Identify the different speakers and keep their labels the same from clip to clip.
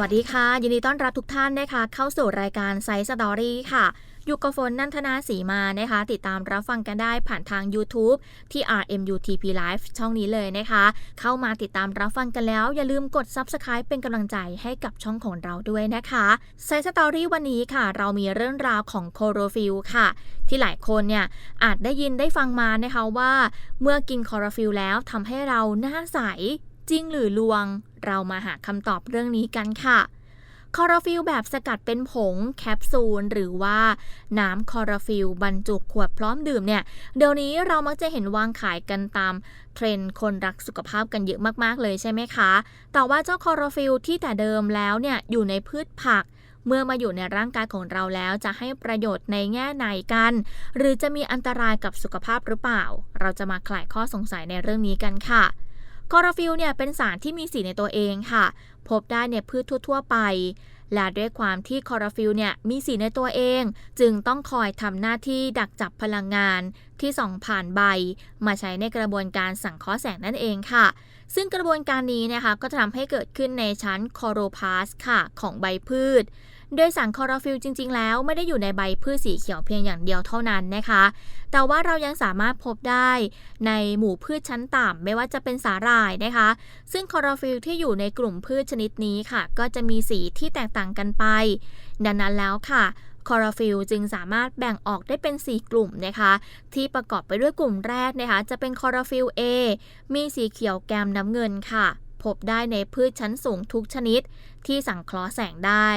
Speaker 1: วัสดีค่ะ ยินดีต้อนรับทุกท่านนะคะ เข้าสู่รายการไซส์สตอรี่ค่ะอยู่กับฝนนันทนาสีมานะคะ ติดตามรับฟังกันได้ผ่านทาง YouTube ที่ RMUTP Live ช่องนี้เลยนะคะ เข้ามาติดตามรับฟังกันแล้ว อย่าลืมกด Subscribe เป็นกำลังใจให้กับช่องของเราด้วยนะคะไซส์สตอรี่วันนี้ค่ะ เรามีเรื่องราวของโคโรฟิลค่ะ ที่หลายคนเนี่ยอาจได้ยินได้ฟังมานะคะว่า เมื่อกินคอโรฟิลแล้วทำให้เราหน้าใส จริงหรือลวง เรามาหาคำตอบเรื่องนี้กันค่ะคอร์ฟิลแบบสกัดเป็นผงแคปซูล หรือว่าน้ำคอร์ฟิลบรรจุขวดพร้อมดื่มเนี่ย เดี๋ยวนี้เรามักจะเห็นวางขายกันตามเทรนด์คนรักสุขภาพกันเยอะมากๆเลยใช่ไหมคะ แต่ว่าเจ้าคอร์ฟิลที่แต่เดิมแล้วเนี่ย อยู่ในพืชผัก เมื่อมาอยู่ในร่างกายของเราแล้วจะให้ประโยชน์ในแง่ไหนกัน หรือจะมีอันตรายกับสุขภาพหรือเปล่า เราจะมาคลายข้อสงสัยในเรื่องนี้กันค่ะ คอร์ฟิลเนี่ยเป็นสารที่มีสีในตัวเองค่ะ พบได้ในพืชทั่ว ๆ ไป และด้วยความที่คอร์ฟิลเนี่ยมีสีในตัวเอง จึงต้องคอยทำหน้าที่ดักจับพลังงานที่ส่องผ่านใบ มาใช้ในกระบวนการสังเคราะห์แสงนั่นเองค่ะ ซึ่งกระบวนการนี้นะคะก็จะทำให้เกิดขึ้นในชั้นคอโรพาสค่ะของใบพืช โดยสารคลอโรฟิลจริง ๆ แล้วไม่ได้อยู่ในใบพืชสีเขียวเพียงอย่างเดียวเท่านั้นนะคะ แต่ว่าเรายังสามารถพบได้ในหมู่พืชชั้นต่ำไม่ว่าจะเป็นสาหร่ายนะคะ ซึ่งคลอโรฟิลที่อยู่ในกลุ่มพืชชนิดนี้ค่ะ ก็จะมีสีที่แตกต่างกันไป ดังนั้นแล้วค่ะคอโรฟิลจึงสามารถแบ่งออกได้เป็น 4 กลุ่มนะคะ ที่ประกอบไปด้วยกลุ่มแรกนะคะ จะเป็นคอโรฟิล A มีสีเขียวแกมน้ำเงินค่ะ พบได้ในพืชชั้นสูงทุกชนิดที่สังเคราะห์แสงได้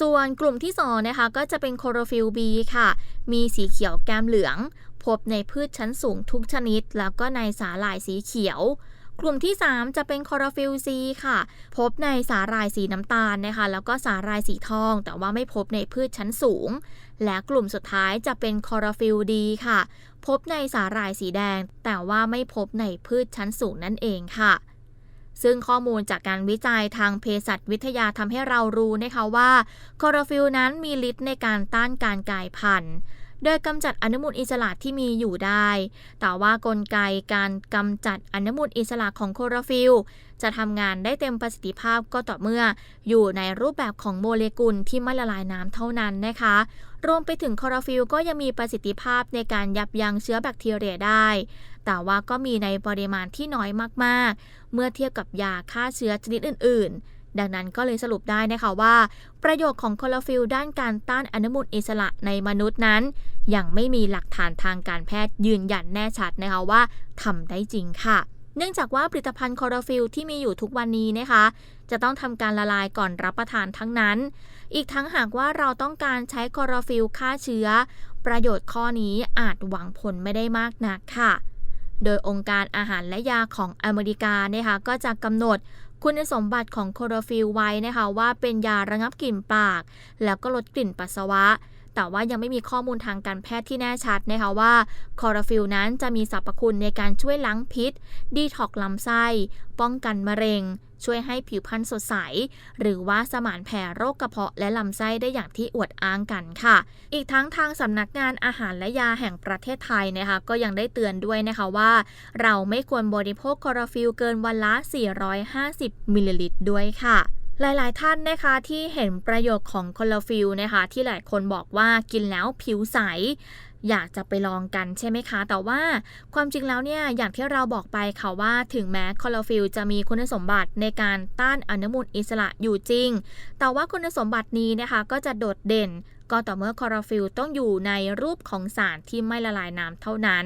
Speaker 1: ส่วนกลุ่มที่2นะคะก็จะเป็นโคโรฟิล B ค่ะ มีสีเขียวแก้มเหลือง พบในพืชชั้นสูงทุกชนิด แล้วก็ในสาหร่ายสีเขียว กลุ่มที่ 3 จะเป็นคโรฟิล C ค่ะ พบในสาหร่ายสีน้ำตาลนะคะ แล้วก็สาหร่ายสีทอง แต่ว่าไม่พบในพืชชั้นสูง และกลุ่มสุดท้ายจะเป็นคโรฟิล D ค่ะ พบในสาหร่ายสีแดง แต่ว่าไม่พบในพืชชั้นสูงนั่นเองค่ะ ซึ่งข้อมูลจากการวิจัยทางเภสัชวิทยาทำให้เรารู้นะคะว่าคลอโรฟิลนั้นมีฤทธิ์ในการต้านการกลายพันธุ์โดยกำจัดอนุมูลอิสระที่มีอยู่ได้ แต่ว่ากลไกการกำจัดอนุมูลอิสระของโคลอโรฟิลจะทำงานได้เต็มประสิทธิภาพก็ต่อเมื่ออยู่ในรูปแบบของโมเลกุลที่ไม่ละลายน้ำเท่านั้นนะคะ รวมไปถึงคลอโรฟิลก็ยังมีประสิทธิภาพในการยับยั้งเชื้อแบคทีเรียได้ แต่ว่าก็มีในปริมาณที่น้อยมากๆ เมื่อเทียบกับยาฆ่าเชื้อชนิดอื่น ๆดังนั้นก็เลยสรุปได้นะคะว่า ประโยชน์ของคลอโรฟิลด้านการต้านอนุมูลอิสระในมนุษย์นั้น ยังไม่มีหลักฐานทางการแพทย์ยืนยันแน่ชัดนะคะว่าทำได้จริงค่ะ เนื่องจากว่าผลิตภัณฑ์คลอโรฟิลที่มีอยู่ทุกวันนี้นะคะ จะต้องทำการละลายก่อนรับประทานทั้งนั้น อีกทั้งหากว่าเราต้องการใช้คลอโรฟิลฆ่าเชื้อ ประโยชน์ข้อนี้อาจหวังผลไม่ได้มากนักค่ะ โดยองค์การอาหารและยาของอเมริกานะคะก็จะกำหนดคุณสมบัติของโคโรฟิลไว้นะคะว่าเป็นยาระงับกลิ่นปาก แล้วก็ลดกลิ่นปัสสาวะ แต่ว่ายังไม่มีข้อมูลทางการแพทย์ที่แน่ชัดนะคะว่าคอโรฟิลนั้นจะมีสรรพคุณในการช่วยล้างพิษ ดีท็อกลำไส้ ป้องกันมะเร็ง ช่วยให้ผิวพรรณสดใส หรือว่าสมานแผ่โรคกระเพาะและลำไส้ได้อย่างที่อวดอ้างกันค่ะ อีกทั้งทางสำนักงานอาหารและยาแห่งประเทศไทยนะคะก็ยังได้เตือนด้วยนะคะว่า เราไม่ควรบริโภคคอโรฟิลเกินวันละ 450 มิลลิลิตรด้วยค่ะ หลาย ๆ ท่านนะคะที่เห็นประโยชน์ของคลอโรฟิลนะคะ ที่หลายคนบอกว่ากินแล้วผิวใส อยากจะไปลองกันใช่ไหมคะ แต่ว่าความจริงแล้วเนี่ยอย่างที่เราบอกไปค่ะว่าถึงแม้คลอโรฟิลจะมีคุณสมบัติในการต้านอนุมูลอิสระอยู่จริง แต่ว่าคุณสมบัตินี้นะคะก็จะโดดเด่นก็ต่อเมื่อคลอโรฟิลต้องอยู่ในรูปของสารที่ไม่ละลายน้ำเท่านั้น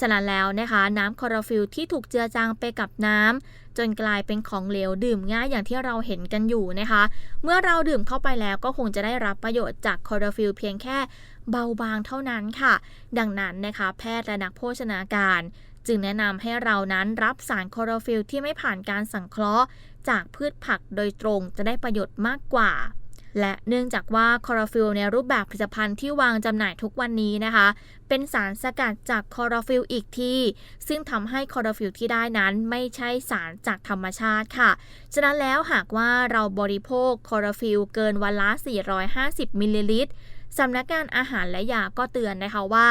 Speaker 1: ฉะนั้นแล้วนะคะน้ำคลอโรฟิลที่ถูกเจือจางไปกับน้ำจนกลายเป็นของเหลวดื่มง่ายอย่างที่เราเห็นกันอยู่นะคะ เมื่อเราดื่มเข้าไปแล้วก็คงจะได้รับประโยชน์จากคลอโรฟิลเพียงแค่ เบาบางเท่านั้นค่ะ ดังนั้นนะคะแพทย์และนักโภชนาการ จึงแนะนำให้เรานั้นรับสารคลอโรฟิลที่ไม่ผ่านการสังเคราะห์ จากพืชผักโดยตรงจะได้ประโยชน์มากกว่า และเนื่องจากว่าคลอโรฟิลในรูปแบบผลิตภัณฑ์ที่วางจำหน่ายทุกวันนี้นะคะ เป็นสารสกัดจากคลอโรฟิลอีกที่ ซึ่งทำให้คลอโรฟิลที่ได้นั้นไม่ใช่สารจากธรรมชาติค่ะ ฉะนั้นแล้วหากว่าเราบริโภคคลอโรฟิลเกินวันละ 450 มิลลิลิตร สำนักงานอาหารและยาก็เตือนนะคะว่า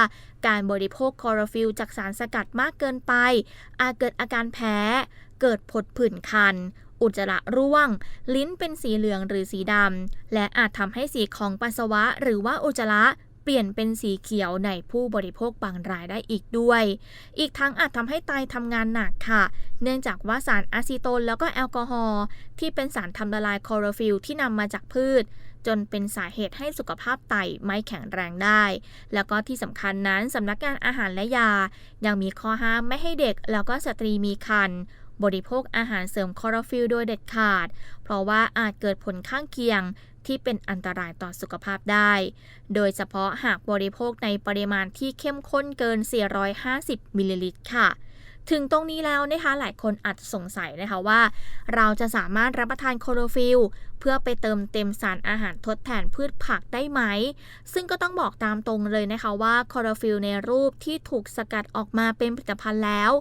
Speaker 1: การบริโภคคอโรฟิลจากสารสกัดมากเกินไป อาจเกิดอาการแพ้ เกิดผดผื่นคัน อุจจาระร่วง ลิ้นเป็นสีเหลืองหรือสีดำ และอาจทำให้สีของปัสสาวะหรือว่าอุจจาระ เปลี่ยนเป็นสีเขียวในผู้บริโภคบางรายได้อีกด้วย อีกทั้งอาจทำให้ไตทำงานหนักค่ะ เนื่องจากว่าสารอะซิโตนแล้วก็แอลกอฮอล์ที่เป็นสารทำละลายคลอโรฟิลที่นำมาจากพืช จนเป็นสาเหตุให้สุขภาพไตไม่แข็งแรงได้ แล้วก็ที่สำคัญนั้นสำนักงานอาหารและยา ยังมีข้อห้ามไม่ให้เด็ก แล้วก็สตรีมีครรภ์บริโภคอาหารเสริมคลอโรฟิลโดยเด็ดขาด เพราะว่าอาจเกิดผลข้างเคียง ที่เป็นอันตรายต่อสุขภาพได้ โดยเฉพาะหากบริโภคในปริมาณที่เข้มข้นเกิน 450 มิลลิลิตรค่ะ ถึงตรงนี้แล้วนะคะหลายคนอาจจะสงสัยนะคะว่า เราจะสามารถรับประทานโคโรฟิลเพื่อไปเติมเต็มสารอาหารทดแทนพืชผักได้ไหม ซึ่งก็ต้องบอกตามตรงเลยนะคะว่าคอโรฟิลในรูปที่ถูกสกัดออกมาเป็นผลิตภัณฑ์แล้ว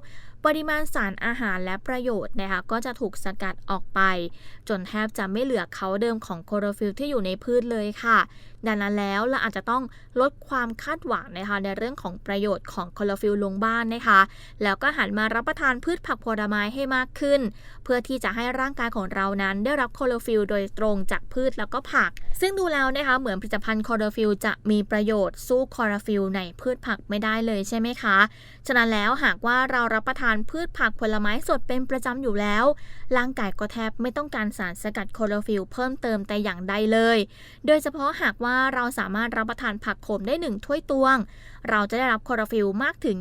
Speaker 1: ปริมาณสารอาหารและประโยชน์นะคะก็จะถูกสกัดออกไป จนแทบจะไม่เหลือเขาเดิมของโคโรฟิลที่อยู่ในพืชเลยค่ะ ดังนั้นแล้วเราอาจจะต้องลดความคาดหวังนะคะในเรื่องของประโยชน์ของคลอโรฟิลลงบ้านนะคะ แล้วก็หันมารับประทานพืชผักผลไม้ให้มากขึ้น เพื่อที่จะให้ร่างกายของเรานั้น ได้รับคลอโรฟิลโดยตรงจากพืชแล้วก็ผัก ซึ่งดูแล้วนะคะเหมือนผลิตภัณฑ์คลอโรฟิลจะมีประโยชน์สู้คลอโรฟิลในพืชผักไม่ได้เลยใช่ไหมคะ ฉะนั้นแล้วหากว่าเรารับประทานพืชผักผลไม้สดเป็นประจำอยู่แล้ว ร่างกายก็แทบไม่ต้องการสารสกัดคลอโรฟิลเพิ่มเติมแต่อย่างใดเลย โดยเฉพาะหากว่าเราสามารถรับประทานผักขมได้ 1 ถ้วยตวง เราจะได้รับคลอโรฟิลมากถึง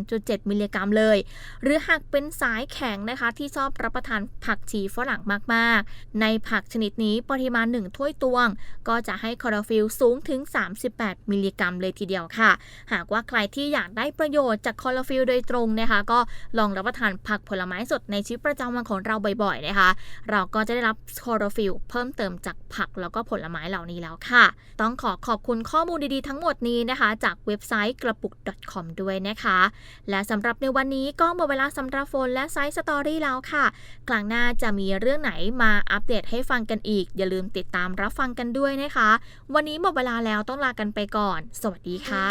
Speaker 1: 23.7 มิลลิกรัมเลย หรือหากเป็นสายแข็งนะคะที่ชอบรับประทานผักชีฝรั่งมากๆ ในผักชนิดนี้ปริมาณ 1 ถ้วยตวง ก็จะให้คลอโรฟิลสูงถึง 38 มิลลิกรัมเลยทีเดียวค่ะ หากว่าใครที่อยากได้ประโยชน์จากคลอโรฟิลโดยตรงนะคะก็ลองรับประทานผักผลไม้สดในชีวิตประจำวันของเราบ่อยๆนะคะ เราก็จะได้รับคลอโรฟิลเพิ่มเติมจากผักแล้วก็ผลไม้เหล่านี้แล้วค่ะ ต้องขอขอบคุณข้อมูลดีๆทั้งหมดนี้นะคะ จากเว็บไซต์กระปุก .com ด้วยนะคะ และสำหรับในวันนี้ก็หมดเวลาสำหรับโฟนและไซส์สตอรี่แล้วค่ะครั้งหน้าจะมีเรื่องไหนมาอัปเดตให้ฟังกันอีก อย่าลืมติดตามรับฟังกันด้วยนะคะ วันนี้หมดเวลาแล้วต้องลากันไปก่อน สวัสดีค่ะ